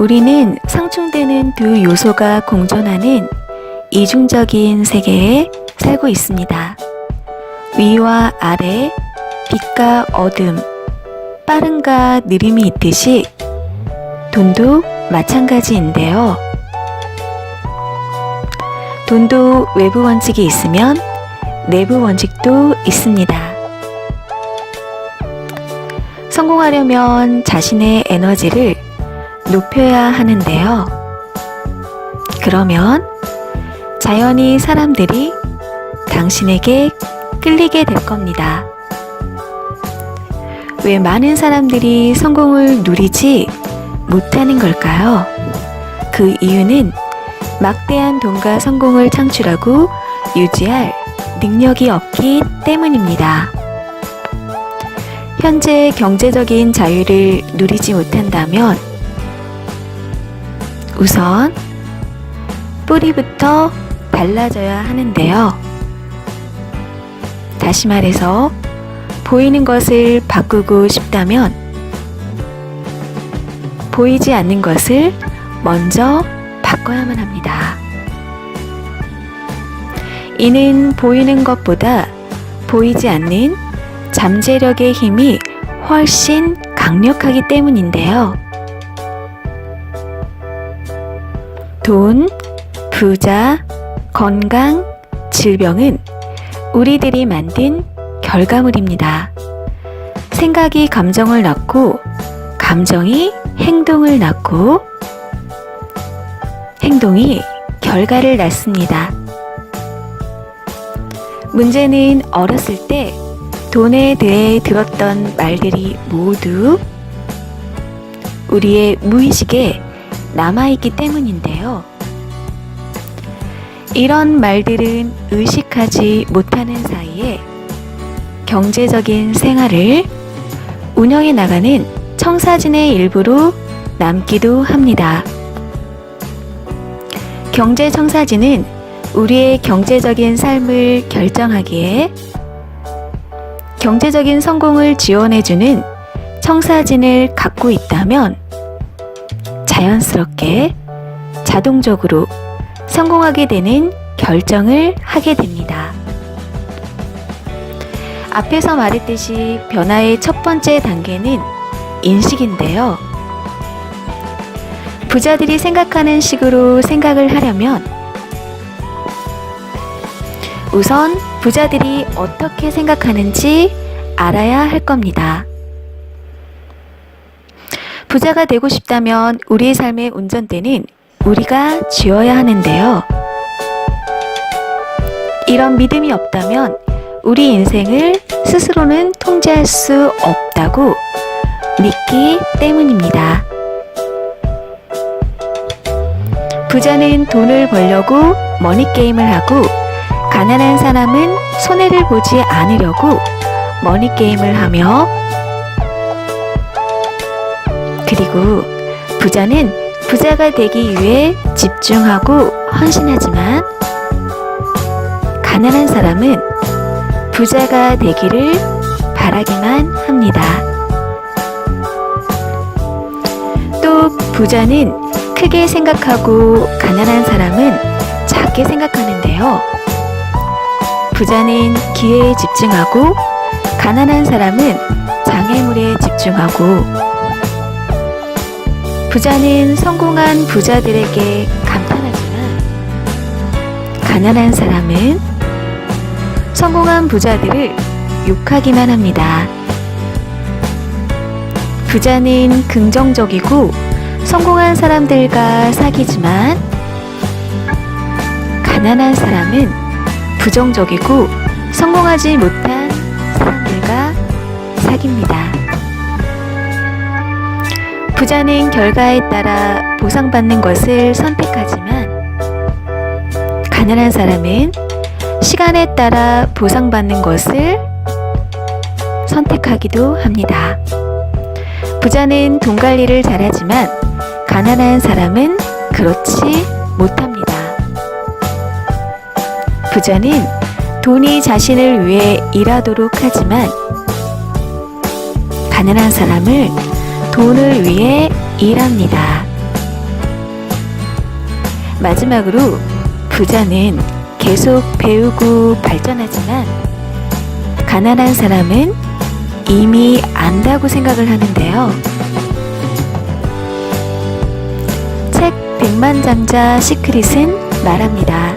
우리는 상충되는 두 요소가 공존하는 이중적인 세계에 살고 있습니다. 위와 아래, 빛과 어둠, 빠름과 느림이 있듯이 돈도 마찬가지인데요. 돈도 외부 원칙이 있으면 내부 원칙도 있습니다. 성공하려면 자신의 에너지를 높여야 하는데요. 그러면 자연히 사람들이 당신에게 끌리게 될 겁니다. 왜 많은 사람들이 성공을 누리지 못하는 걸까요? 그 이유는 막대한 돈과 성공을 창출하고 유지할 능력이 없기 때문입니다. 현재 경제적인 자유를 누리지 못한다면 우선 뿌리부터 달라져야 하는데요. 다시 말해서 보이는 것을 바꾸고 싶다면 보이지 않는 것을 먼저 바꿔야만 합니다. 이는 보이는 것보다 보이지 않는 잠재력의 힘이 훨씬 강력하기 때문인데요. 돈, 부자, 건강, 질병은 우리들이 만든 결과물입니다. 생각이 감정을 낳고, 감정이 행동을 낳고, 행동이 결과를 낳습니다. 문제는 어렸을 때 돈에 대해 들었던 말들이 모두 우리의 무의식에 남아있기 때문인데요. 이런 말들은 의식하지 못하는 사이에 경제적인 생활을 운영해 나가는 청사진의 일부로 남기도 합니다. 경제 청사진은 우리의 경제적인 삶을 결정하기에 경제적인 성공을 지원해주는 청사진을 갖고 있다면 자연스럽게 자동적으로 성공하게 되는 결정을 하게 됩니다. 앞에서 말했듯이 변화의 첫 번째 단계는 인식인데요. 부자들이 생각하는 식으로 생각을 하려면 우선 부자들이 어떻게 생각하는지 알아야 할 겁니다. 부자가 되고 싶다면 우리의 삶의 운전대는 우리가 쥐어야 하는데요. 이런 믿음이 없다면 우리 인생을 스스로는 통제할 수 없다고 믿기 때문입니다. 부자는 돈을 벌려고 머니게임을 하고 가난한 사람은 손해를 보지 않으려고 머니게임을 하며 그리고 부자는 부자가 되기 위해 집중하고 헌신하지만 가난한 사람은 부자가 되기를 바라기만 합니다. 또 부자는 크게 생각하고 가난한 사람은 작게 생각하는데요. 부자는 기회에 집중하고 가난한 사람은 장애물에 집중하고 부자는 성공한 부자들에게 감탄하지만 가난한 사람은 성공한 부자들을 욕하기만 합니다. 부자는 긍정적이고 성공한 사람들과 사귀지만 가난한 사람은 부정적이고 성공하지 못한 사람들과 사깁니다. 부자는 결과에 따라 보상받는 것을 선택하지만 가난한 사람은 시간에 따라 보상받는 것을 선택하기도 합니다. 부자는 돈 관리를 잘하지만 가난한 사람은 그렇지 못합니다. 부자는 돈이 자신을 위해 일하도록 하지만 가난한 사람을 돈을 위해 일합니다. 마지막으로 부자는 계속 배우고 발전하지만 가난한 사람은 이미 안다고 생각을 하는데요. 책 백만장자 시크릿은 말합니다.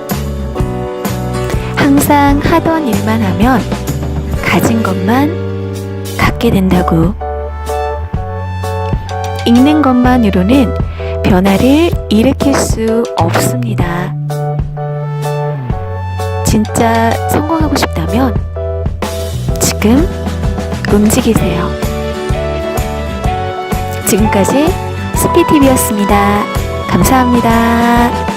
항상 하던 일만 하면 가진 것만 갖게 된다고. 읽는 것만으로는 변화를 일으킬 수 없습니다. 진짜 성공하고 싶다면 지금 움직이세요. 지금까지 스피TV였습니다. 감사합니다.